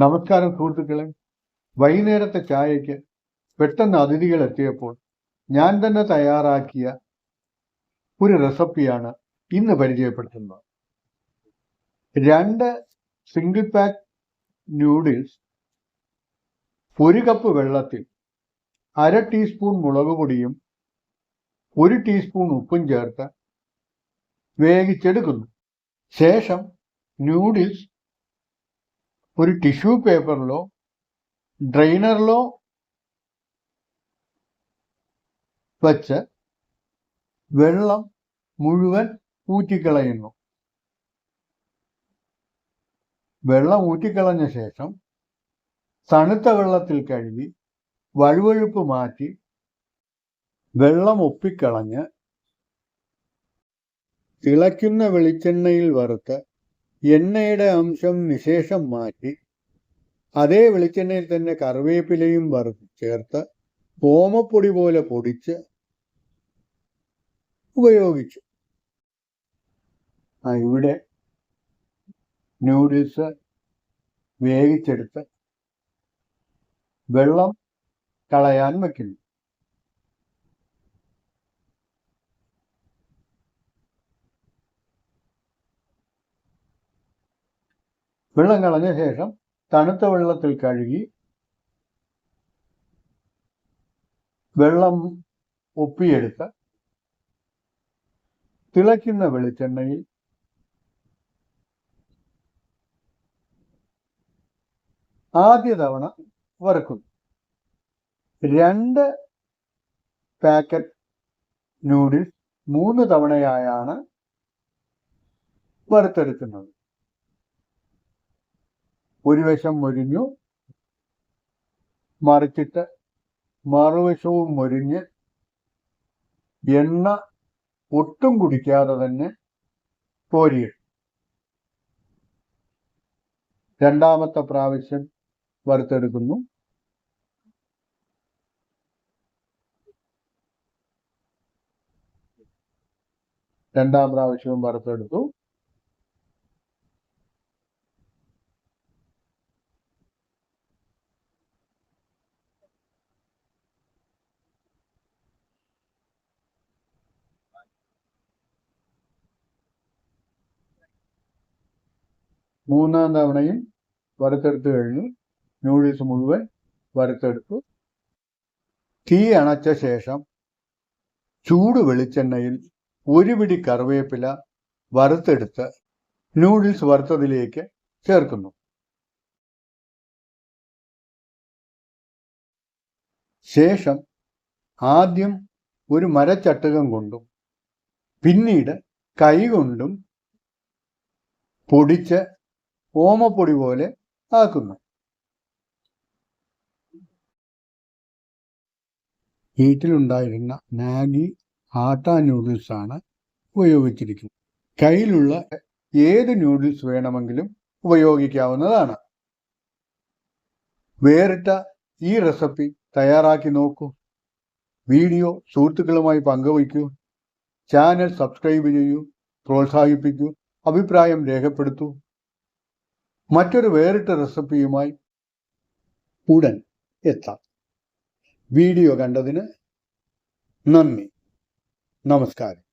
നമസ്കാരം സുഹൃത്തുക്കളെ. വൈകുന്നേരത്തെ ചായയ്ക്ക് പെട്ടെന്ന് അതിഥികൾ എത്തിയപ്പോൾ ഞാൻ തന്നെ തയ്യാറാക്കിയ ഒരു റെസിപ്പിയാണ് ഇന്ന് പരിചയപ്പെടുത്തുന്നത്. രണ്ട് സിംഗിൾ പാക്ക് നൂഡിൽസ് ഒരു കപ്പ് വെള്ളത്തിൽ അര ടീസ്പൂൺ മുളക് പൊടിയും ഒരു ടീസ്പൂൺ ഉപ്പും ചേർത്ത് വേവിച്ചെടുക്കുന്നു. ശേഷം നൂഡിൽസ് ഒരു ടിഷ്യൂ പേപ്പറിലോ ഡ്രെയിനറിലോ വച്ച് വെള്ളം മുഴുവൻ ഊറ്റിക്കളയുന്നു. വെള്ളം ഊറ്റിക്കളഞ്ഞ ശേഷം തണുത്ത വെള്ളത്തിൽ കഴുകി വഴുവഴുപ്പ് മാറ്റി വെള്ളം ഒപ്പിക്കളഞ്ഞ് തിളയ്ക്കുന്ന വെളിച്ചെണ്ണയിൽ വറുത്ത് എണ്ണയുടെ അംശം വിശേഷം മാറ്റി അതേ വെളിച്ചെണ്ണയിൽ തന്നെ കറിവേപ്പിലയും വറുത്ത് ചേർത്ത് ഓമപ്പൊടി പോലെ പൊടിച്ച് ഉപയോഗിച്ചു. ആ ഇവിടെ നൂഡിൽസ് വേവിച്ചെടുത്ത് വെള്ളം കളയാൻ വയ്ക്കുന്നു വെള്ളം കളഞ്ഞ ശേഷം തണുത്ത വെള്ളത്തിൽ കഴുകി വെള്ളം ഒപ്പിയെടുത്ത് തിളയ്ക്കുന്ന വെളിച്ചെണ്ണയിൽ ആദ്യ തവണ വറുക്കുന്നു രണ്ട് പാക്കറ്റ് നൂഡിൽസ് മൂന്ന് തവണയായാണ് വറുത്തെടുക്കുന്നത്. ഒരു വശം മൊരിഞ്ഞു മറിച്ചിട്ട് മറുവശവും മൊരിഞ്ഞ് എണ്ണ ഒട്ടും കുടിക്കാതെ തന്നെ കോരിയിടും. രണ്ടാമത്തെ പ്രാവശ്യം വറുത്തെടുക്കുന്നു. രണ്ടാം പ്രാവശ്യവും വറുത്തെടുത്തു. മൂന്നാം തവണയും വറുത്തെടുത്ത് കഴിഞ്ഞു. ന്യൂഡിൽസ് മുഴുവൻ വറുത്തെടുത്തു. തീ അണച്ച ശേഷം ചൂട് വെളിച്ചെണ്ണയിൽ ഒരു പിടി കറിവേപ്പില വറുത്തെടുത്ത് നൂഡിൽസ് വറുത്തതിലേക്ക് ചേർക്കുന്നു. ശേഷം ആദ്യം ഒരു മരച്ചട്ടകം കൊണ്ടും പിന്നീട് കൈകൊണ്ടും പൊടിച്ച് ഓമപ്പൊടി പോലെ ആക്കുന്നു. വീട്ടിലുണ്ടായിരുന്ന മാഗി ആട്ട നൂഡിൽസ് ആണ് ഉപയോഗിച്ചിരിക്കുന്നത്. കയ്യിലുള്ള ഏത് നൂഡിൽസ് വേണമെങ്കിലും ഉപയോഗിക്കാവുന്നതാണ്. വേറിട്ട ഈ റെസിപ്പി തയ്യാറാക്കി നോക്കൂ. വീഡിയോ സുഹൃത്തുക്കളുമായി പങ്കുവയ്ക്കൂ. ചാനൽ സബ്സ്ക്രൈബ് ചെയ്യൂ. പ്രോത്സാഹിപ്പിക്കൂ. അഭിപ്രായം രേഖപ്പെടുത്തൂ. മറ്റൊരു വേറിട്ട റെസിപ്പിയുമായി ഉടൻ എത്താം. വീഡിയോ കണ്ടതിന് നന്ദി. നമസ്കാരം.